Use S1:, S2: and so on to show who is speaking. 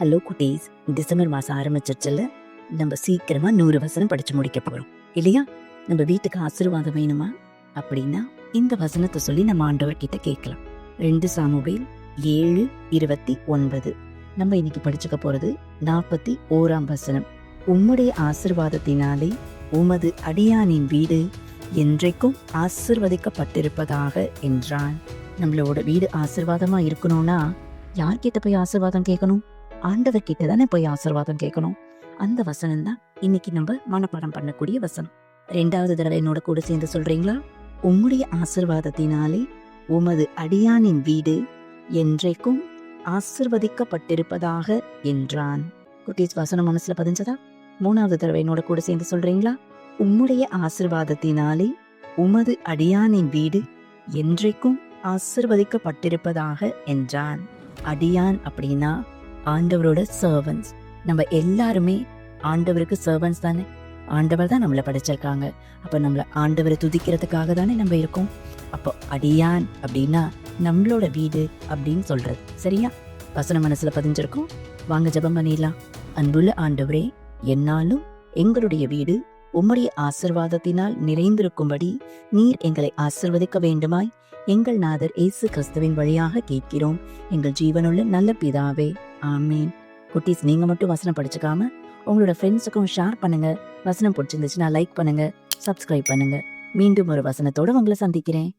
S1: Hello குட்டீஸ். December மாதம் ஆரம்பிச்சிருச்சுல. நம்ம சீக்கிரமாக நூறு வசனம் படித்து முடிக்க போகிறோம் இல்லையா? நம்ம வீட்டுக்கு ஆசீர்வாதம் வேணுமா? அப்படின்னா இந்த வசனத்தை சொல்லி நம்ம ஆண்டவர் கிட்ட கேட்கலாம். ரெண்டு சாமுவேல் ஏழு இருபத்தி ஒன்பது. நம்ம இன்னைக்கு படிச்சுக்க போகிறது நாற்பத்தி ஓராம் வசனம். உம்முடைய ஆசிர்வாதத்தினாலே உமது அடியானின் வீடு என்றைக்கும் ஆசிர்வதிக்கப்பட்டிருப்பதாக என்றான். நம்மளோட வீடு ஆசிர்வாதமா இருக்கணும்னா யார்கிட்ட போய் ஆசிர்வாதம் கேட்கணும்? ஆண்டவர் கிட்ட தானே போய் ஆசீர்வாதம் கேட்கணும்? அந்த வசனம் தான் இன்னைக்கு நம்ம மனப்பாடம் பண்ணக்கூடிய வசனம். ரெண்டாவது தடவை என்னோட கூட சேர்ந்து சொல்றீங்களா? உம்முடைய ஆசிர்வாதத்தினாலே உமது அடியானின் வீடு என்றைக்கும் ஆசிர்வதிக்கப்பட்டிருப்பதாக என்றான். குட்டீஸ் வசனம் மனசுல பதிஞ்சதா? மூணாவது தடவை என்னோட கூட சேர்ந்து சொல்றீங்களா? உம்முடைய ஆசிர்வாதத்தினாலே உமது அடியானின் வீடு என்றைக்கும் ஆசிர்வதிக்கப்பட்டிருப்பதாக என்றான். அடியான் அப்படின்னா ஆண்டவரோட சர்வன்ஸ் நம்ம எல்லாருமே ஆண்டவருக்கு சர்வன்ஸ் தானே? ஆண்டவர் தான் நம்மளை படைச்சிருக்காங்க. அப்போ நம்மள ஆண்டவரை துதிக்கிறதுக்காக தானே நம்ம இருக்கோம்? அப்போ அடியான் அப்படின்னா நம்மளோட வீடு அப்படின்னு சொல்றது. சரியா? வசன மனசுல பதிஞ்சிருக்கோம். வாங்க ஜெபம் பண்ணிடலாம். அன்புள்ள ஆண்டவரே என்னாலும் எங்களுடைய வீடு உம்முடைய ஆசிர்வாதத்தினால் நிறைந்திருக்கும்படி நீர் எங்களை ஆசிர்வதிக்க வேண்டுமாய் எங்கள் நாதர் இயேசு கிறிஸ்துவின் வழியாக கேட்கிறோம். எங்கள் ஜீவனுள்ள நல்ல பிதாவே ஆமீன். குட்டீஸ் நீங்க மட்டும் வசனம் படிச்சுக்காம உங்களோட ஃப்ரெண்ட்ஸுக்கும் ஷேர் பண்ணுங்க. வசனம் பிடிச்சிருந்துச்சுன்னா லைக் பண்ணுங்க சப்ஸ்கிரைப் பண்ணுங்க. மீண்டும் ஒரு வசனத்தோட உங்களை சந்திக்கிறேன்.